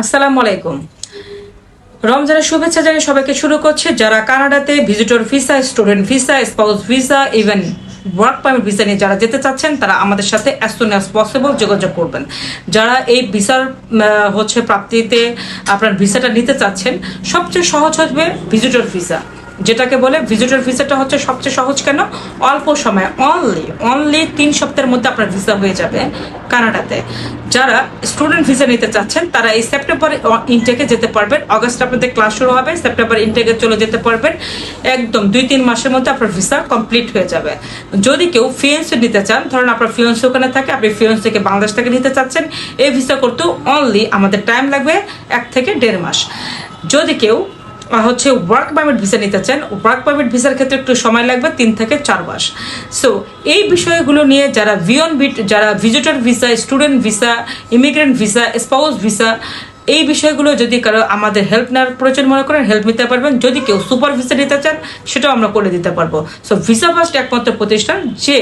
আসসালামু আলাইকুম। রমজানের শুভেচ্ছা জানিয়ে সবাইকে শুরু করছে। যারা কানাডাতে visitor visa student visa spouse visa even work permit visa নিয়ে যারা যেতে চাচ্ছেন, তারা আমাদের সাথে অ্যাজ সুন অ্যাজ পসিবল যোগাযোগ করবেন। যারা এই ভিসার হচ্ছে প্রাপ্তিতে আপনার ভিসাটা নিতে চাচ্ছেন, সবচেয়ে সহজ হবে ভিজিটর ভিসা যেটাকে বলে ভিজিটর ভিসাটা হচ্ছে সবচেয়ে সহজ কেন? অল্প সময় অনলি অনলি তিন সপ্তাহের মধ্যে আপনার ভিসা হয়ে যাবে কানাডাতে। যারা স্টুডেন্ট ভিসা নিতে চাচ্ছেন, তারা এই সেপ্টেম্বর ইনটেকে যেতে পারবেন। অগস্ট আপনাদের ক্লাস শুরু হবে সেপ্টেম্বর ইনটেকে চলে যেতে পারবেন। একদম দুই, তিন মাসের মধ্যে আপনার ভিসা কমপ্লিট হয়ে যাবে। যদি কেউ ফিয়েন্স নিতে চান, ধরুন আপনার ফিয়েন্স ওখানে থাকে, আপনি ফিয়েন্স থেকে বাংলাদেশ থেকে নিতে চাচ্ছেন, এই ভিসা করতেও অনলি আমাদের টাইম লাগবে এক থেকে দেড় মাস। যদি কেউ হচ্ছে ওয়ার্ক পারমিট ভিসা নিতে চান ওয়ার্ক পারমিট ভিসার ক্ষেত্রে একটু সময় লাগবে, তিন থেকে চার মাস। সো এই বিষয়গুলো নিয়ে যারা ভিয়ন বিট যারা visitor visa student visa immigrant visa spouse visa এই বিষয়গুলো যদি কারও আমাদের হেল্প নেওয়ার প্রয়োজন মনে করেন হেল্প নিতে পারবেন। যদি কেউ সুপার ভিসা নিতে চান, সেটাও আমরা করে দিতে পারব। সো ভিসা ফার্স্ট একমাত্র প্রতিষ্ঠান যে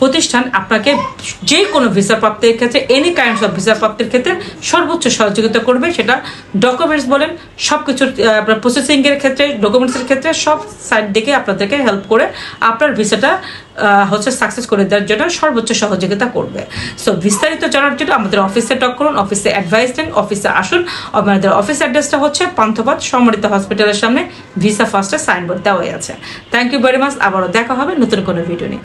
প্রতিষ্ঠান আপনাকে যে কোনো ভিসা প্রাপ্তির ক্ষেত্রে এনি কাইন্ডস অফ ভিসা প্রাপ্তির ক্ষেত্রে সর্বোচ্চ সহযোগিতা করবে। সেটা ডকুমেন্টস বলেন সব কিছুর আপনার প্রসেসিংয়ের ক্ষেত্রে ডকুমেন্টসের ক্ষেত্রে সব সাইড দিকে আপনাদেরকে হেল্প করে আপনার ভিসাটা হচ্ছে সাকসেস করে দেওয়ার জন্য সর্বোচ্চ সহযোগিতা করবে। সো বিস্তারিত জানার জন্য আমাদের অফিসে টক করুন অফিসে অ্যাডভাইস দেন অফিসে আসুন। আমাদের অফিস অ্যাড্রেসটা হচ্ছে পান্থপথ সমরিত হসপিটালের সামনে ভিসা ফার্স্টের সাইনবোর্ড দেওয়াই আছে। থ্যাংক ইউ ভেরি মাচ আবারও দেখা হবে নতুন কোনো ভিডিও নিয়ে।